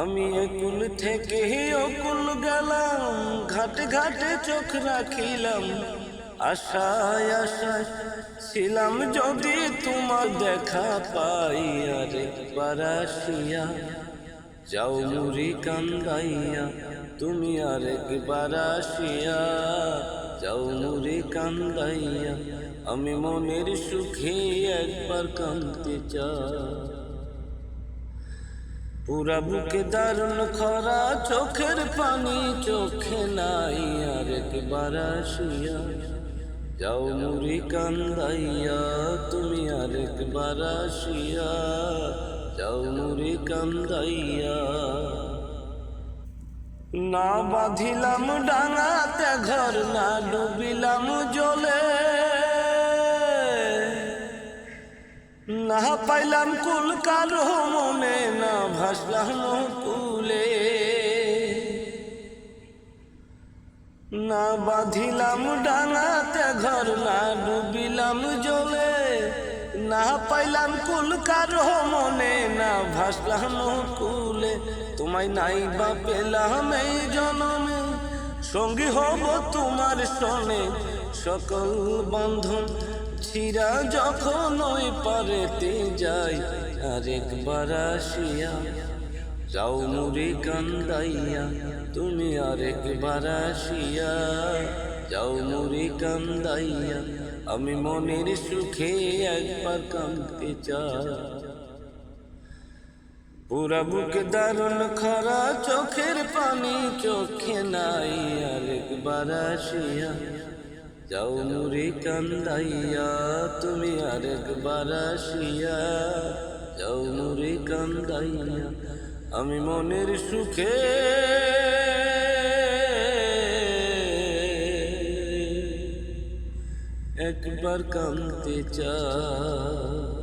আমি একুল থেকে অকুল গেলাম, ঘাটে ঘাটে চোখ রাখিলাম। আশায় আশায় ছিলাম যদি তোমার দেখা পাই, আর আসিয়া যাও মুড়ি কান্দাইয়া, তুমি আর একবার যাও মুড়ি কান্দাইয়া, আমি মনের সুখে একবার কান্দতে চাই। পুরা বুকে দারুণ খরা, চোখের পানি, চোখে নাই আর একবার আসিয়া। যাও মুড়ি কান্দাইয়া, তুমি আর একবার আসিয়া। যাও মুড়ি কান্দাইয়া। না বাঁধিলাম ডাঙাতে ঘর না ডুবিলাম জলে। না পাইলাম কুল কারও মনে না ভাসলাম কুলে না বাঁধিলাম ডাঙাতে, ঘর না ডুবিলাম জলে। না পাইলাম কুল কারও মনে, না ভাসলাম কুলে। তোমায় নাই বা পেলাম এই জনমে। সঙ্গী হব তোমার সনে। সকল বন্ধন ছিরা যখন ওই পারেতে যাই আরেকবার আসিয়া যাও মুড়ি কান্দাইয়া, তুমি আরেকবার আসিয়া। যাও মুড়ি কান্দাইয়া, আমি মনের সুখে একবার কান্দতে চাই। পুরা বুকে দারুণ খরা, চোখের পানি চোখে নাই, আরেকবার আসিয়া। যাও মুড়ি কান্দাইয়া, তুমি আরেকবার আসিয়া। যাও মুড়ি কান্দাইয়া আমি মনের সুখে একবার কামতে চাই।